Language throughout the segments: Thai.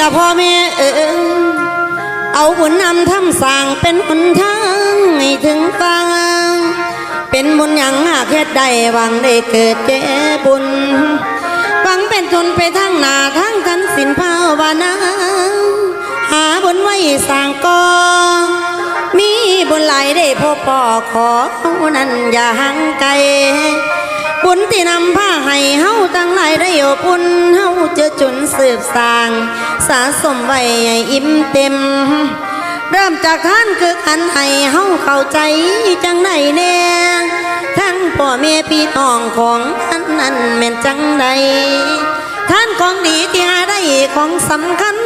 ละพ่อแม่เออเอาบุญนำทำสร้างเป็นหนทางให้ถึงฟังเป็นบุญอย่างหากเฮ็ดได้หวังได้เกิดเจบุญหวังเป็นทุนไปทั้งหน้าทั้งกันสินภาวนาหาบุญไว้สร้างกอมีบุญหลายได้พบปอขอนั้นอย่าห่างไกลบุญที่นำผ้าให้เฮาตั้งหลายได้อบอุ่นเฮา สืบสร้าง สะสมไว้ให้อิ่มเต็ม เริ่มจากท่านคืออันให้เฮาเข้าใจจังไหนแน่ทั้งพ่อแม่พี่น้องของท่านนั้นแม่นจังใดท่านของดีที่หาได้ของสำคัญ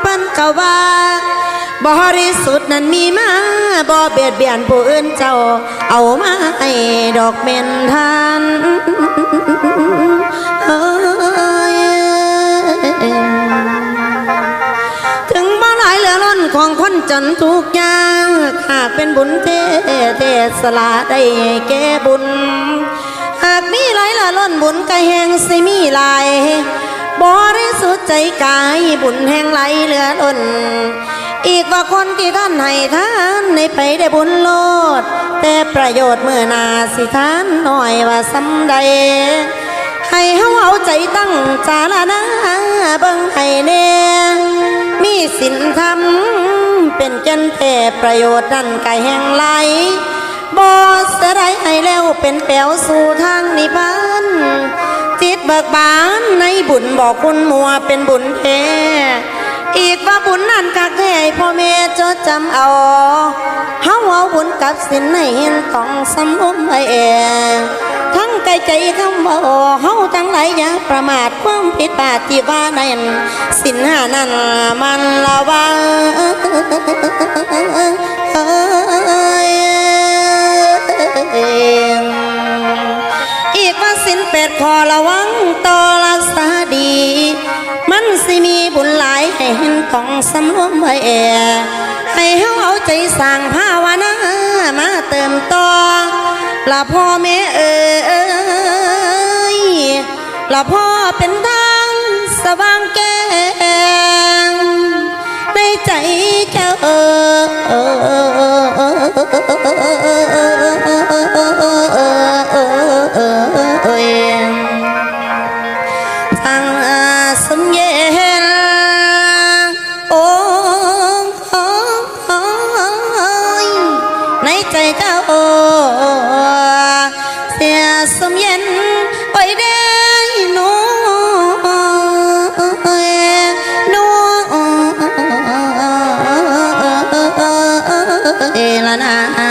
เปิ้นกว่าบริสุทธิ์นั้นมีมาบ่เบียดเบียนผู้อื่นเจ้า เอามาให้ดอกเมนทาน ถึงบ่หลายเหลือล้นของคนจนทุกยางหากเป็นบุญเทเทสละได้แก่บุญ หากมีหลายเหลือล้นบุญก็แหงสิมีหลายบริสุทธิ์ใจกายบุญแห่งไหลเหลือล้นอีกว่าคนที่ท่านให้ท่านในไปได้บุญโลด แต่ประโยชน์เมื่อนาสิท่านหน่อยว่าสำใด ให้เฮาเอาใจตั้งจาละน สินธรรมเป็นเจนแต่ประโยชน์นั่นกายแห่งไหลบ่เสียดให้แล้วเป็นแปวสู่ทางนิพพานจิตเบิกบานในบุญบอกคุณมัวเป็นบุญแท้อีกว่าบุญนั่นกักแท้พ่อแม่จดจำเอาเฮาเอาบุญกับสินให้เห็นต้องสำอมไว้เอง ยใจคำว่าเฮาทั้งหลายอย่าประมาทความผิดพลาดที่ว่านั้นสินหานั้นมันละวังอีกว่าสินเป็ดขอระวังต่อรักษาดี มันสิมีบุญหลายให้เห็นต้องสำรวมไว้แอให้เฮาเอาใจสั่งภาวนามาเติมต่อละพ่อแม่เอ่ย ละพ่อเป็นทางสว่างแก้งในใจเจ้า เอละนา